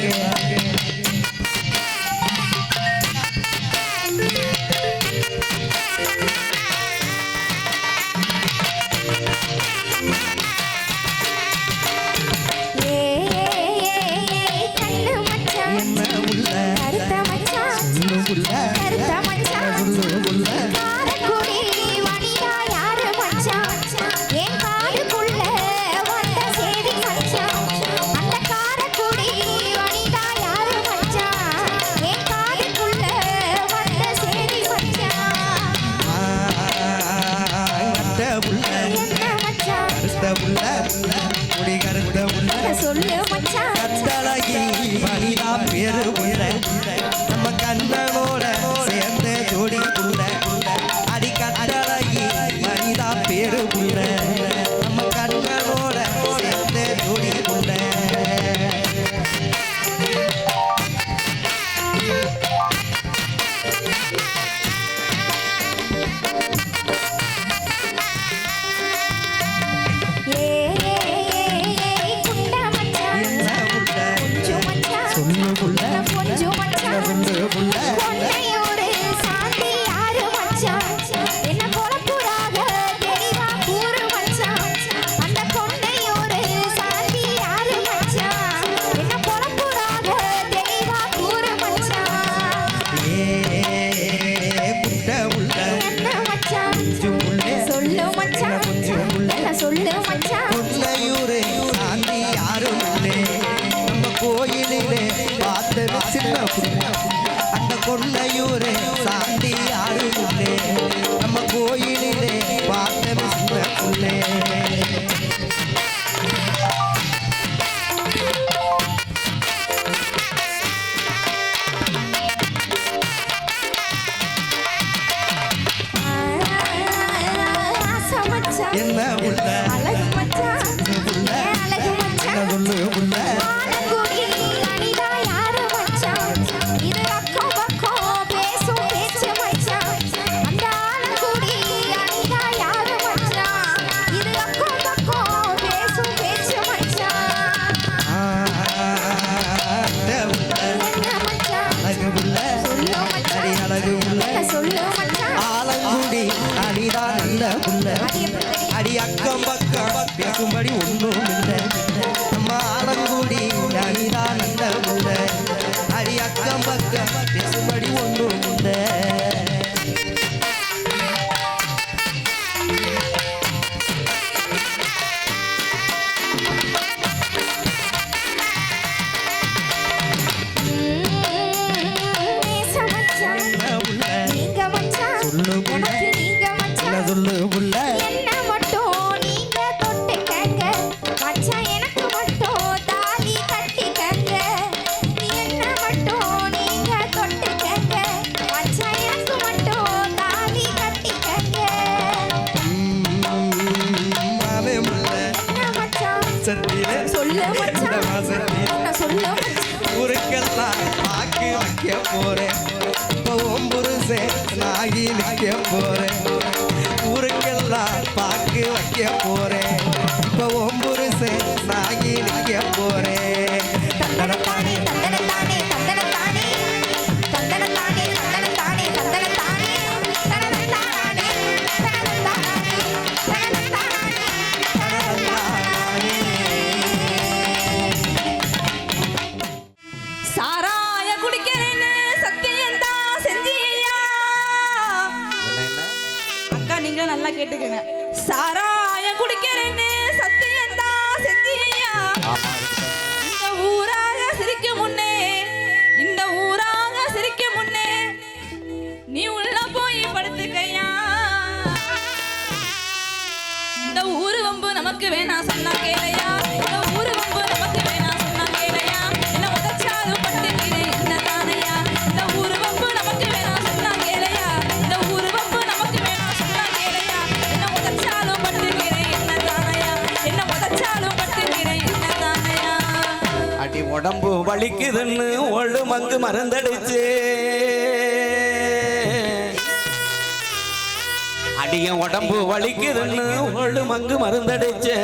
Yeah. போறேன். ஊருக்கெல்லாம் பாக்கு வைக்க போறேன். இப்போ ஒம்புருசே நாகி நிற்க போறேன். சாரா கேட்டுக்கங்க. சாராய குடிக்கிறேன்னு சத்தியந்தா செத்தியா இந்த ஊராக சிரிக்க முன்னே இந்த ஊராக சிரிக்க முன்னே நீ உள்ள போய் படுத்துக்கையா. இந்த ஊரு வம்பு நமக்கு வேணாம் சொன்னா கேளையா. உடம்பு வலிக்குதுன்னு ஒழு மந்து மறந்தடிச்சு. அடியன் உடம்பு வலிக்குதுன்னு ஒழு மங்கு மருந்தடிச்சு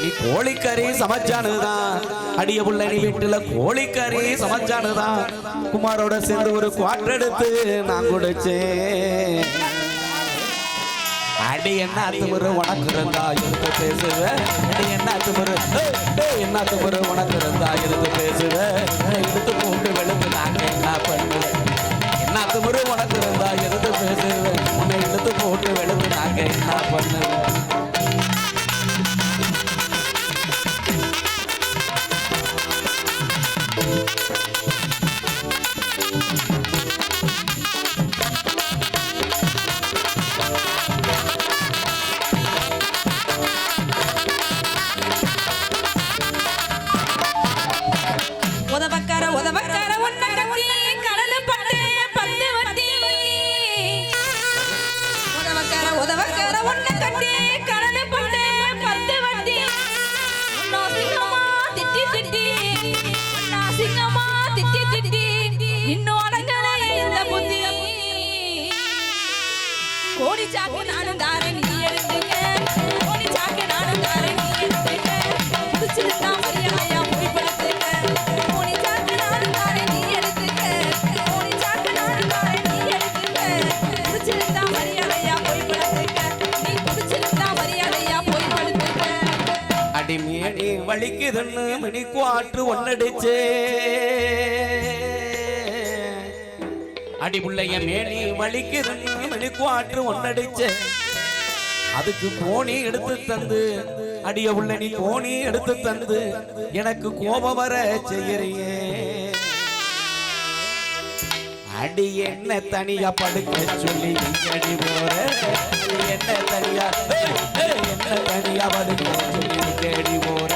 நீ கோழிக்கறி சமைச்சானுதான். அடிய புள்ள நீ வீட்டுல கோழிக்கறி சமைச்சானுதான். குமாரோட சேர்ந்து ஒரு குவாட்டர் எடுத்து நான் குடிச்சேன். அடி என்ன துமுரு உனக்கு இருந்தா பேசுவேன். அடி என்ன துமுரு என்ன துமுரு உனக்கு இருந்தா மேனி வலிக்குதுன்னு மணி குவாற்று ஒன்னடிச்சே. அடி மேனி வலிக்குதுன்னு மணி குவாற்று அதுக்கு போனி எடுத்து தந்து. அடிய உள்ள நீ போனி எடுத்து தந்து. எனக்கு கோபம் வர செய்யறியே. அடி என்ன தனியா படுக்க சொல்லி அடி போற? என்ன தனியா என்ன தனியா படுக்க சொல்லி தேடி போற?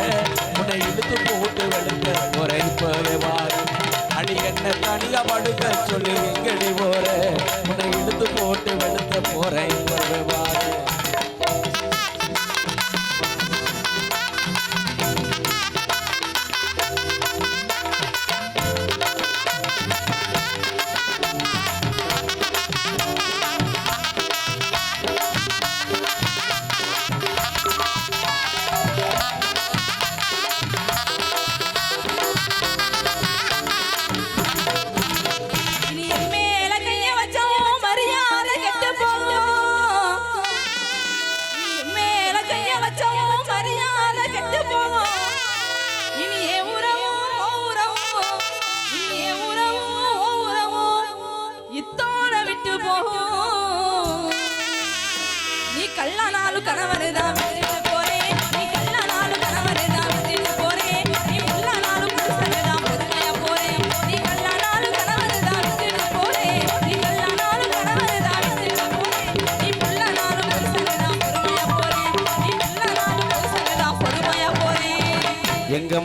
உன்னை இழுத்து போட்டு வெளுத்த போற இப்பவே அடி என்ன தனியா படுக்க சொல்லி எங்கடி போற? உன்னை இழுத்து போட்டு வெளுத்த போறேன் இப்பவே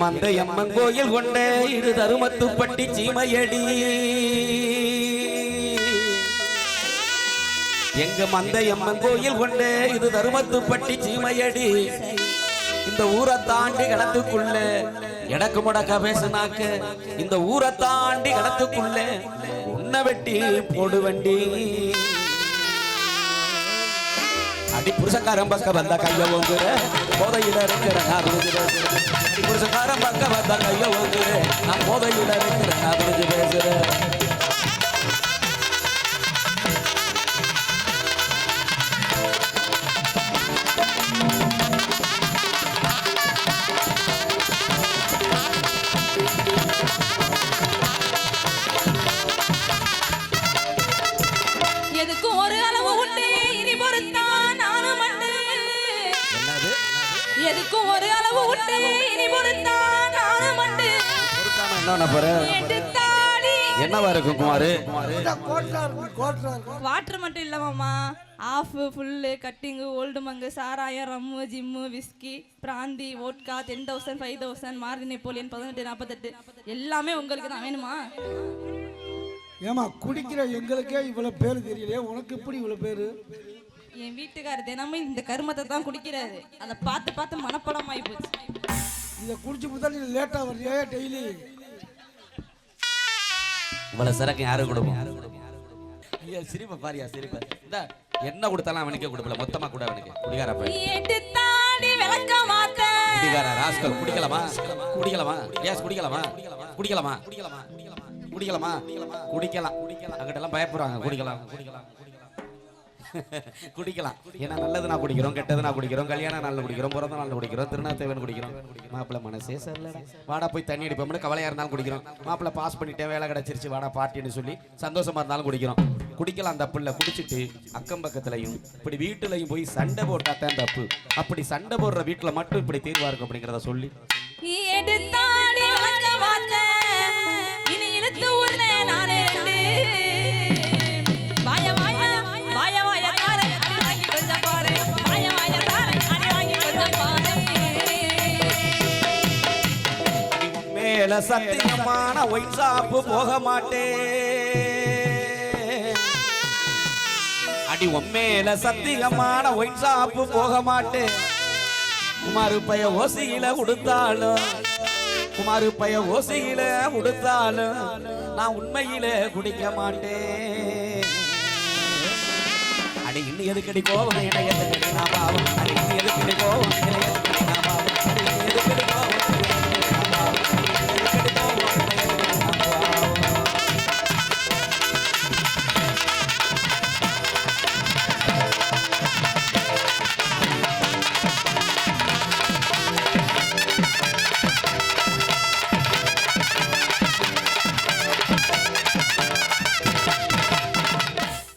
அந்த எம்மன் கோயில் கொண்ட இரு தருமத்துப்பட்டி சீமையடி. எங்க மந்த எம்மன் கோயில் கொண்ட இது தருமத்துப்பட்டி சீமையடி. இந்த ஊரை தாண்டி கடத்துக்குள்ள எனக்கு முடக்க பேசினாக்க இந்த ஊரை தாண்டி கடத்துக்குள்ள உன்னை வெட்டி போடுவண்டி. அடி புருஷக்காரன் பக்க வந்த கைய ஓங்குற. போதையில இருக்கிற நான் புரிஞ்சு பேசுறேன். அடி புருஷக்காரன் பக்க வந்த கைய ஓங்குற. நான் போதையில இருக்கிற நான் புரிஞ்சு பேசுறேன். இனி பொறுத்தான் என்ன எடுத்தாடி என்னவா இருக்கும் குமாரு? வாட்டர் மட்டும் இல்ல மாமா. Of full cutting old Monk சாராயம் rum gym whisky brandy vodka ten thousand five thousand மார்தி Napoleon பதினெட்டு நாற்பத்தெட்டு எல்லாமே உங்களுக்கு தான் வேணுமா? ஏமா குடிக்கிற எங்களுக்கே இவ்வளவு பேர் தெரியலையே. உனக்கு எப்படி இவ்வளவு பேரு? என் வீட்டுக்காரர் தினமும் இந்த கருமத்தை தான் குடிக்கிறாரு. அதை பார்த்து பார்த்து மனப்படமாயி போச்சு. இதை குடிச்சு பார்த்தா நீ லேட்டா வர்றியா? டெய்லி. இவ்வளவு சரக்கு யாரு கொடுப்போம் ஐயா சிரிப்ப பாரியா சிரிப்ப. இந்த என்ன கொடுத்தாலும் அவனுக்கே கொடுப்பல. மொத்தமா கூட அவனுக்கு. குடிகார குடிகார ராஸ்கல் குடிக்கலாமா? குடிக்கலாமா? ஏஸ் குடிக்கலாமா? குடிக்கலாமா? குடிக்கலாமா? குடிக்கலாம்? அங்கிட்டெல்லாம் பயப்படுறாங்க குடிக்கலாம் குடிக்கலாம். குடிக்கலாம். ஏன்னா நல்லது நான் குடிக்கிறோம் கெட்டது நான் குடிக்கிறோம் கல்யாண நாளில் குடிக்கிறோம் பிறந்த நாளில் குடிக்கிறோம் திருநாத்தேவன் குடிக்கிறோம். மாப்பிள்ள மனசே சரியில்லை வாடா போய் தண்ணி அடிப்போம்னு கவலையாக இருந்தாலும் குடிக்கிறோம். மாப்பிள்ள பாஸ் பண்ணிட்டேன் வேலை கிடச்சிருச்சு வாடா பார்ட்டின்னு சொல்லி சந்தோஷமாக இருந்தாலும் குடிக்கிறோம். குடிக்கலாம் அந்த இல்லை குடிச்சிட்டு அக்கம் பக்கத்துலையும் இப்படி வீட்டுலையும் போய் சண்டை போட்டா தான் தப்பு. அப்படி சண்டை போடுற வீட்டுல மட்டும் இப்படி தீர்வா இருக்கும் அப்படிங்கிறத சொல்லி. எட்டு மேல சத்தியமான ஒயின் ஷாப்பு போக மாட்டேன் அடி உண்மையில சத்தியமான ஒயின் ஷாப்பு போக மாட்டேன் குமாரு பய ஓசியில உடுத்தாலும் குமாரு பைய ஓசியில உடுத்தாலும் நான் உண்மையில குடிக்க மாட்டேன் அடி இன்னும் எதுக்கடி கோவம் இணையத்துக்கடி நான் பாவம்? அடி இன்னும் எதுக்கடி கோவம் என்ன